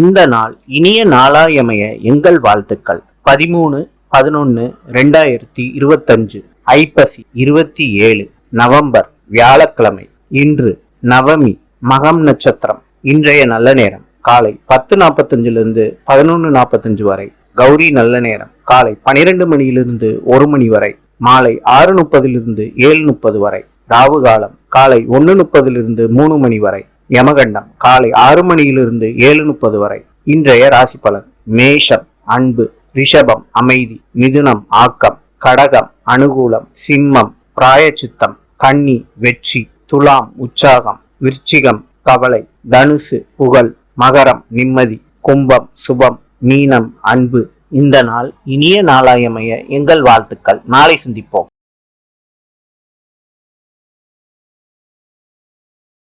இந்த நாள் இனிய நாளாயமைய எங்கள் வாழ்த்துக்கள். பதிமூணு பதினொன்று ரெண்டாயிரத்தி இருபத்தஞ்சு ஐப்பசி இருபத்தி ஏழு நவம்பர் வியாழக்கிழமை. இன்று நவமி மகம் நட்சத்திரம். இன்றைய நல்ல நேரம் காலை பத்து நாற்பத்தஞ்சிலிருந்து பதினொன்று நாற்பத்தஞ்சு வரை. கௌரி நல்ல நேரம் காலை பனிரெண்டு மணியிலிருந்து ஒரு மணி வரை. மாலை ஆறு முப்பதிலிருந்து ஏழு முப்பது வரை. ராவு காலம் காலை ஒன்று முப்பதிலிருந்து மூணு மணி வரை. யமகண்டம் காலை ஆறு மணியிலிருந்து ஏழு முப்பது வரை. இன்றைய ராசி பலன் மேஷம் அன்பு ரிஷபம் அமைதி மிதுனம் ஆக்கம் கடகம் அனுகூலம் சிம்மம் பிராயச்சித்தம் கன்னி வெற்றி துலாம் உற்சாகம் விருச்சிகம் கவலை தனுசு புகழ் மகரம் நிம்மதி கும்பம் சுபம் மீனம் அன்பு. இந்த நாள் இனிய நாளாயமைய எங்கள் வாழ்த்துக்கள். நாளை சந்திப்போம்.